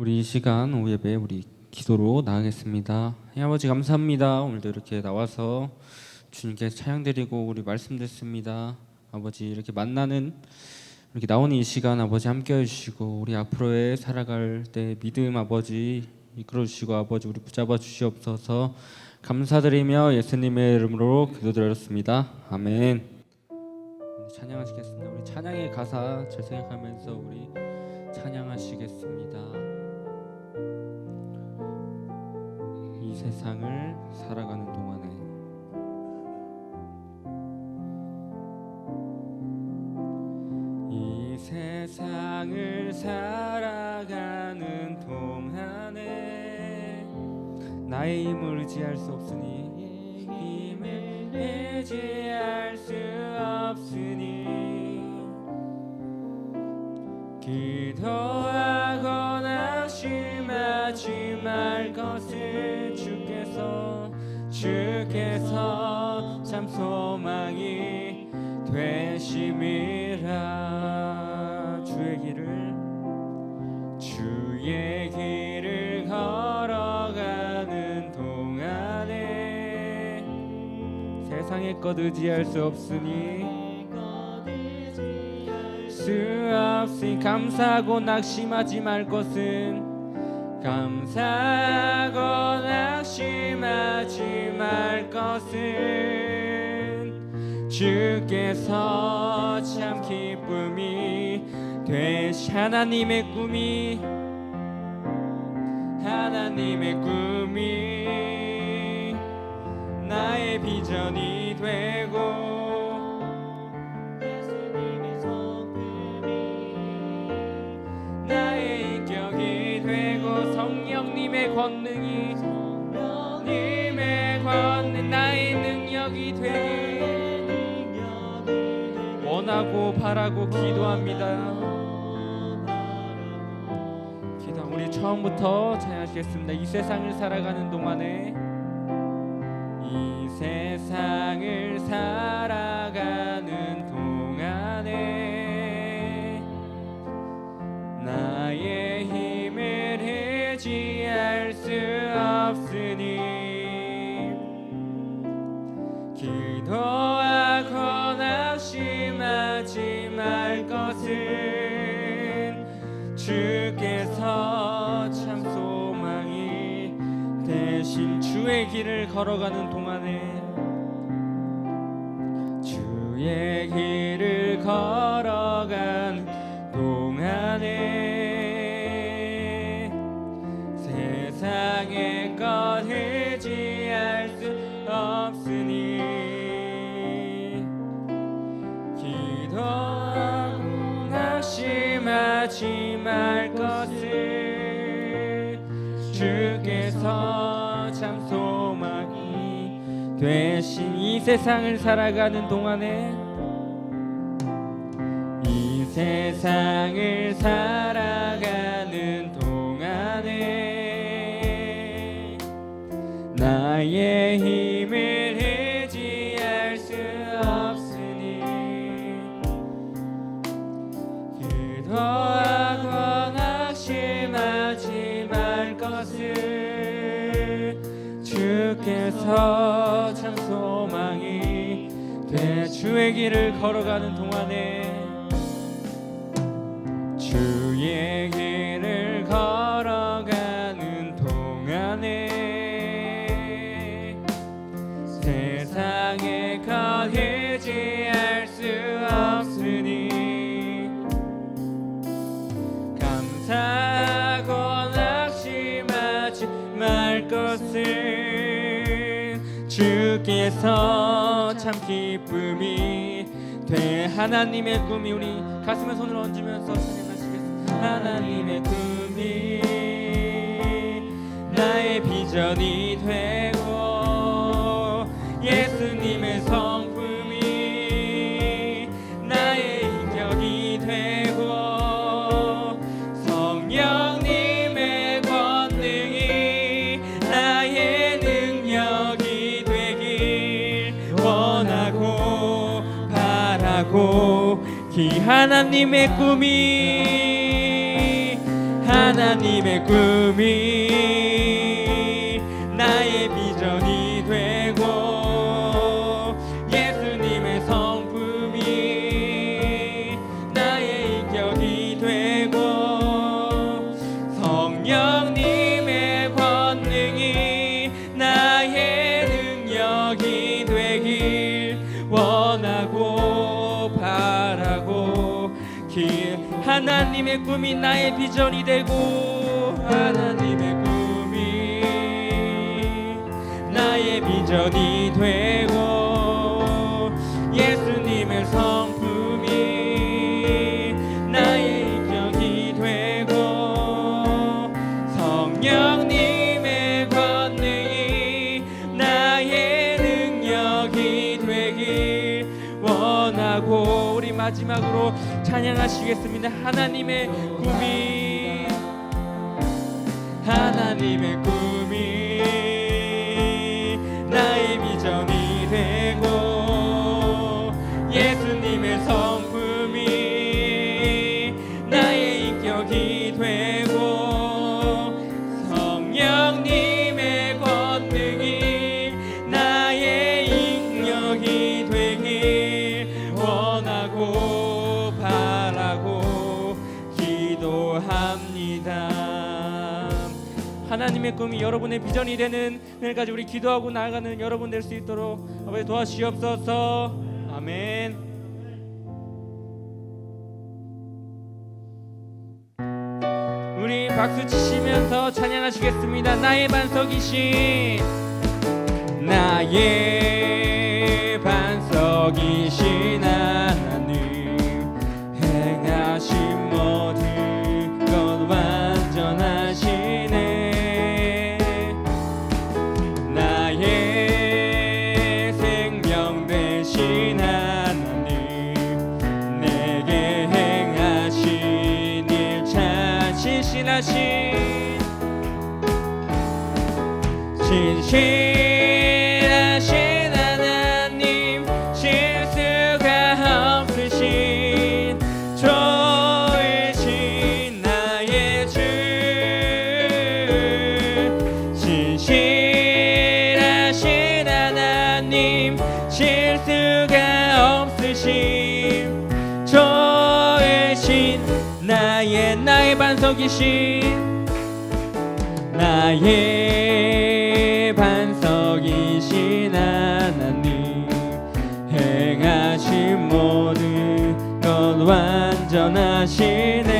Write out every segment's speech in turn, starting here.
우리 이 시간 오후 예배 우리 기도로 나가겠습니다. 하나님 아버지 감사합니다. 오늘도 이렇게 나와서 주님께 찬양 드리고 우리 말씀 듣습니다. 아버지 이렇게 만나는 이렇게 나오는 이 시간 아버지 함께 해주시고 우리 앞으로의 살아갈 때 믿음 아버지 이끌어 주시고 아버지 우리 붙잡아 주시옵소서 감사드리며 예수님의 이름으로 기도드렸습니다. 아멘. 찬양하시겠습니다. 우리 찬양의 가사 잘 생각하면서 우리 찬양하시겠습니다. 세상을 살아가는 동안에 이 세상을 살아가는 동안에 나의 힘을 의지할 수 없으니 힘을 의지할 수 없으니 기도하거나 심하지 말 것을 주께서 참 소망이 되심이라. 주의 길을 주의 길을 걸어가는 동안에 세상의 것 의지할 수 없으니 수 없이 감사하고 낙심하지 말 것은 감사하고 낙심하지 말 것은 주께서 참 기쁨이 되시 하나님의 꿈이 하나님의 꿈이 나의 비전이 되고 권능이 님의 권능 나의 능력이 되길 원하고 바라고 기도합니다. 기도 우리 처음부터 찬양하시겠습니다. 이 세상을 살아가는 동안에 이 세상을 살아가는 동안에 길을 걸어가는 동안에 주의 길을 걸어 이 세상을 살아가는 동안에 이 세상을 살아가는 동안에 나의 힘 주의 길을 걸어가는 주께서 참 기쁨이 돼. 하나님의 꿈이 우리 가슴에 손을 얹으면서 찬양하시겠습니다. 하나님의 꿈이 나의 비전이 되고 하나님의 꿈이 하나님의 꿈이 하나님의 꿈이 나의 비전이 되고 하나님의 꿈이 나의 비전이 되고 예수님의 성품이 나의 인격이 되고 성령님의 권능이 나의 능력이 되길 원하고 우리 마지막으로 찬양하시겠습니다. 하나님의 꿈이 하나님의 꿈 기도합니다. 하나님의 꿈이 여러분의 비전이 되는 날까지 우리 기도하고 나아가는 여러분 될 수 있도록 아버지 도와주시옵소서. 아멘. 우리 박수 치시면서 찬양하시겠습니다. 나의 반석이신 나의 반석이신 하나 신실하신 신실하신 반석이신 나의 반석이신 하나님 행하신 모든 것 완전하시네.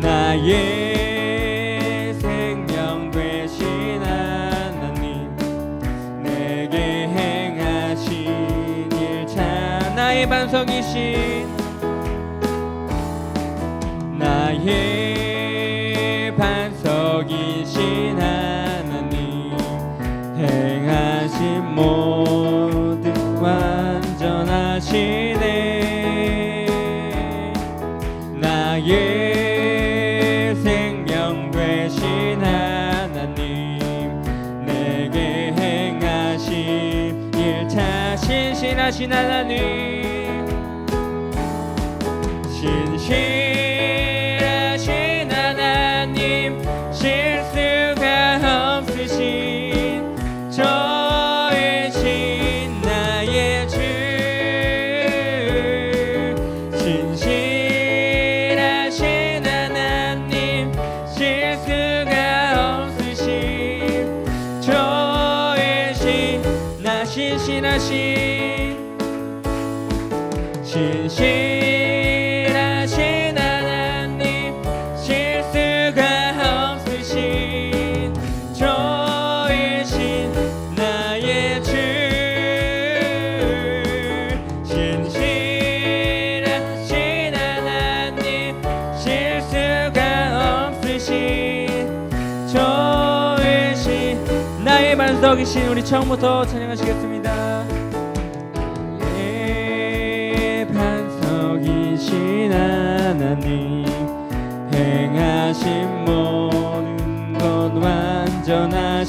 나의 생명 되신 하나님 내게 행하신 일 참. 나의 반석이신 나의 반석이신 하나님 행하신 모든 완전하시네. 나의 생명 되신 하나님 내게 행하신 일차 신실하신 하나님. 신실하신 반석이신 우리 처음부터 찬양하시겠습니다. 나의 반석이신 하나님 행하신 모든 것 완전하시네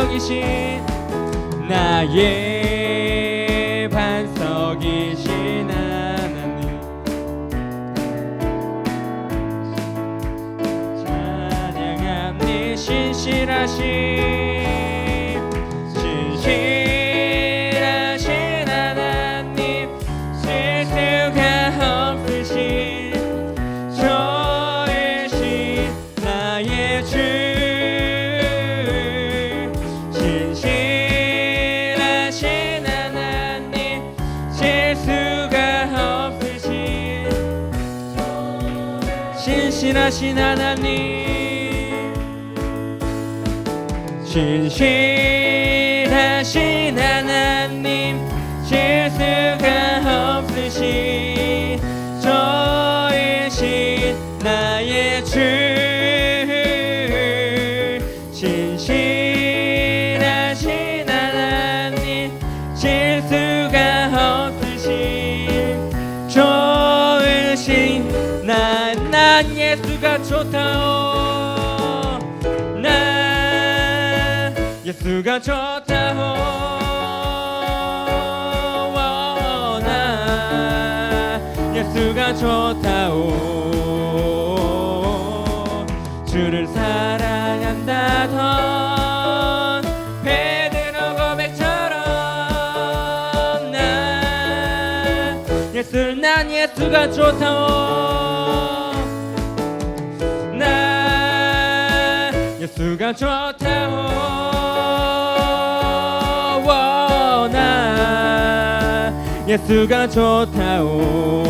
반석이신 나의 반석이신 하나님. 찬양합니 신실하신 하나님. 신실하신 하나님 실수가 없으신 예수가 좋다오 난 예수가 좋다오 주를 사랑한다던 베드로 고백처럼 난 예수 난 예수가 좋다오 난 예수가 좋다 예수가 좋다오.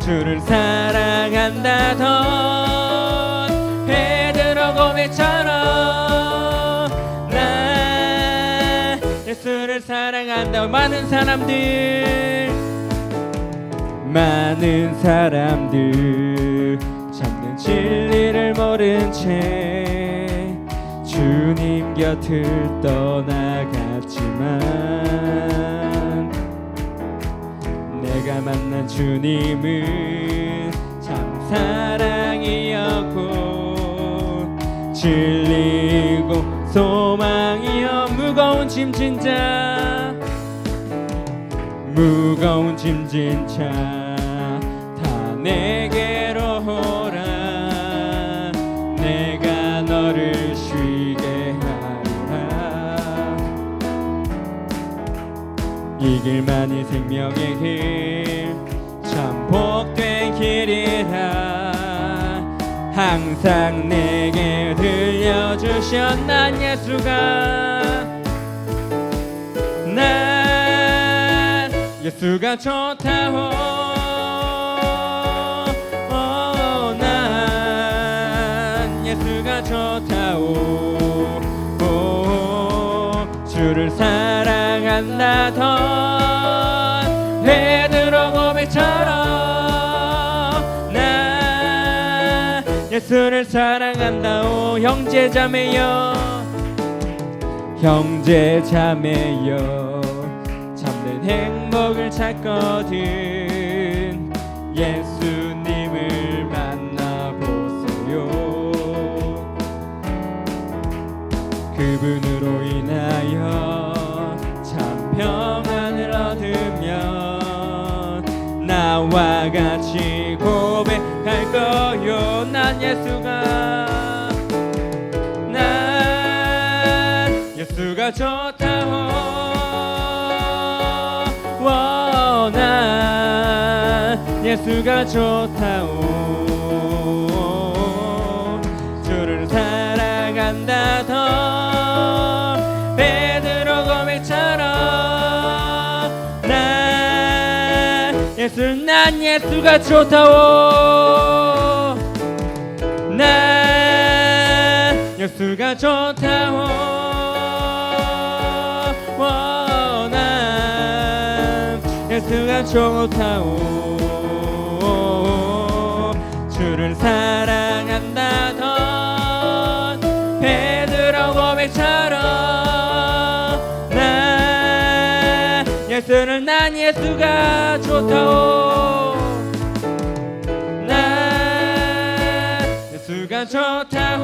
주를 사랑한다던 베드로 고백처럼 난 예수를 사랑한다. 많은 사람들. 많은 사람들. 참는 진리를 모른 채 주님 곁을 떠나 갔지만 내가 만난 주님은 참 사랑이었고 진리고 소망이여 무거운 짐진 자 무거운 짐진 자다내 길만이 생명의 길 참 복된 길이라 항상 내게 들려주셨난 예수가. 난 예수가 좋다오 주를 사랑한다던 베드로 고백처럼 난 예수를 사랑한다 오 형제 자매여. 형제 자매여 참된 행복을 찾거든 예수님을 만나보세요. 그분으로 나와 같이 고백할 거요. 난 예수가 난 예수가 좋다오. 워, 난 예수가 좋다오. 주를 사랑한다던 예수 난 예수가 좋다오. 난 예수가 좋다오. 워, 난 예수가 좋다오. 주를 사랑한 예수가 좋다오. 나 예수가 좋다오.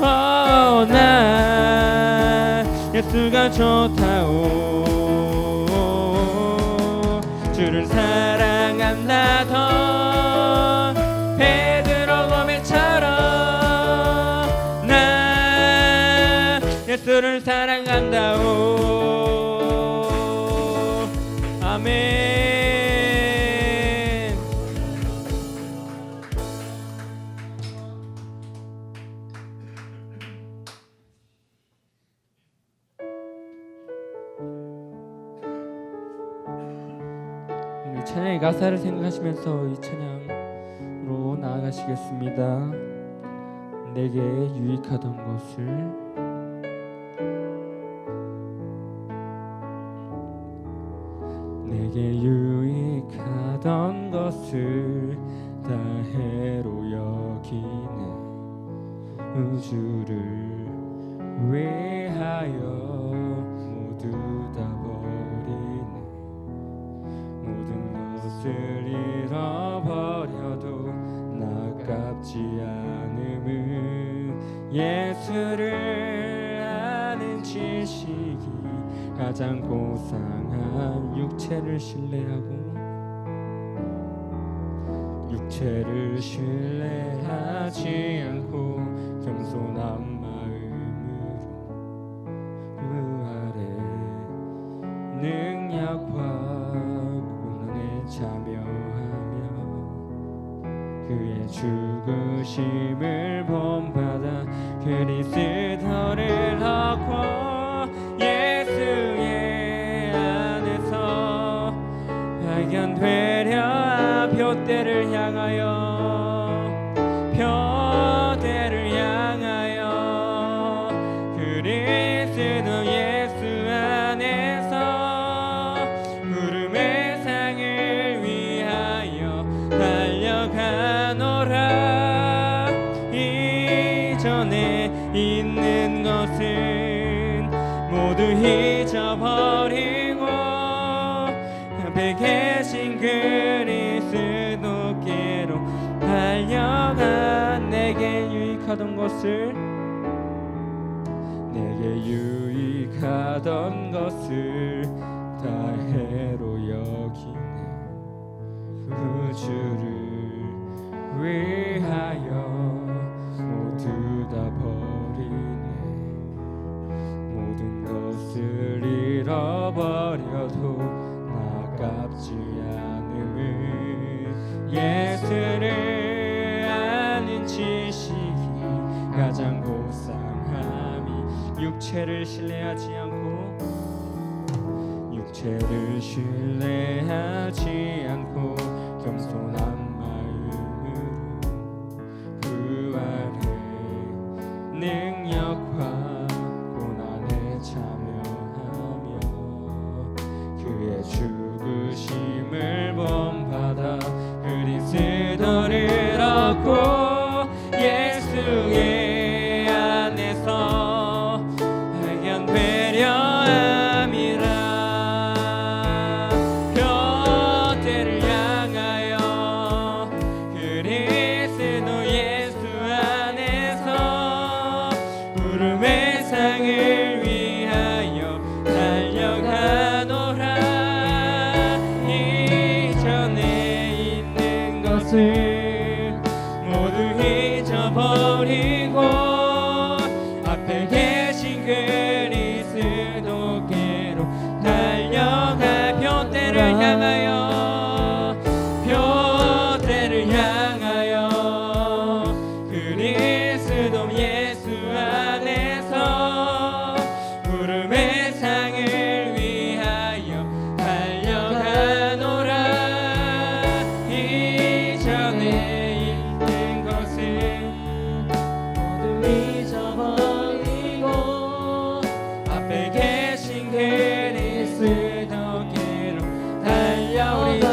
어, 나 예수가 좋다오. 주를 사랑한다 더. 예수를 사랑한다오. 가사를 생각하시면서 이 찬양으로 나아가시겠습니다. 내게 유익하던 것을. 내게 유익하던 것을 다 해로 여기네. 우주를 위하여 모두 다 것을 잃어버려도 나깝지 않음은 예수를 아는 지식이 가장 고상한 육체를 신뢰하고 육체를 신뢰하지 죽 이전에 있는 것은 모두 잊어버리고 앞에 계신 그리스도께로 달려가 내게 유익하던 것을 내게 유익하던 것을 다 해로 여기네 우주를 위하여 육체를 신뢰하지 않고 육체를 신뢰하지 않고 겸손한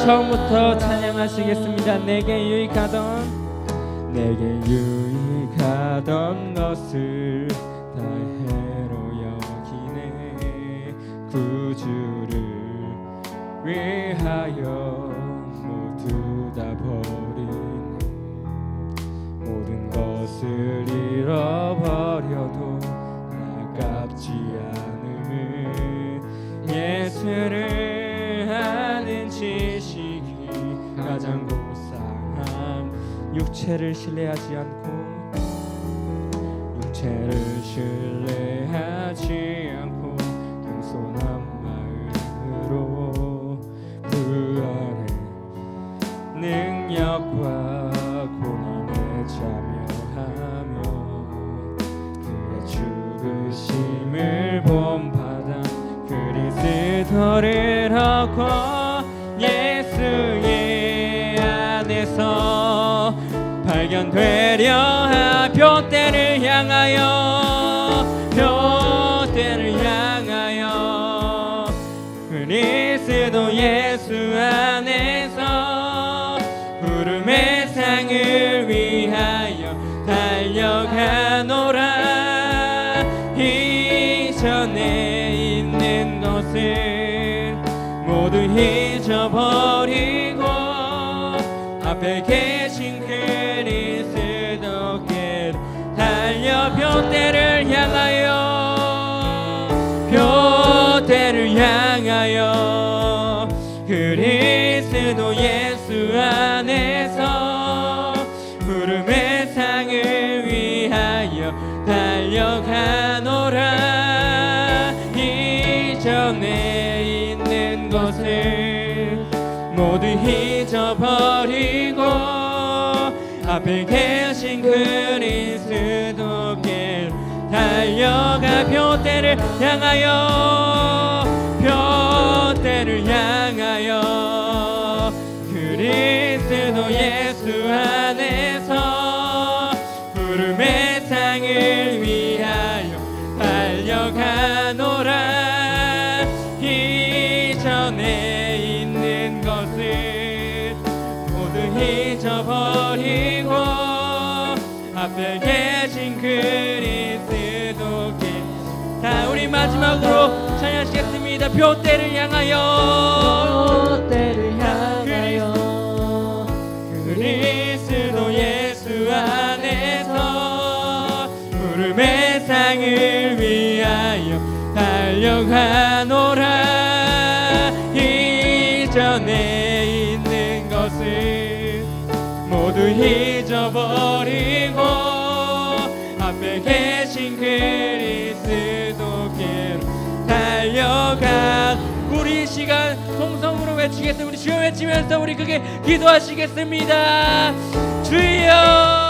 처음부터 찬양하시겠습니다. 내게 유익하던 내게 유익하던 것을 다 해로 여기네. 구주를 위하여 모두 다 버리네. 모든 것을 잃어 육체를 신뢰하지 않고 육체를 신뢰하지 않고 겸손한 마음으로 그 안에 능력과 공인에 참여하며 그의 죽으심을 본받아 그리스도를 발견되려 하 표대를 향하여 표대를 향하여. 그리스도 예수 안에서 구름의 상을 위하여 달려가노라. 이전에 있는 것을 표대를 향하여 표대를 향하여 그리스도 예수 안에서 구름의 상을 위하여 달려가노라. 이전에 있는 것을 모두 잊어버리고 앞에 계신 그리스도께 달려가 표대를 향하여 표대를 향하여 표대를 향하여 때를 향하여 그리스도 예수 안에서 구름의 상을 위하여 달려가노라. 이전에 있는 것을 모두 잊어버리고 앞에 계신 그리스도께 달려가. 우리 이 시간 통성으로 외치겠습니다. 우리 주여 외치면서 우리 그게 기도하시겠습니다. 주여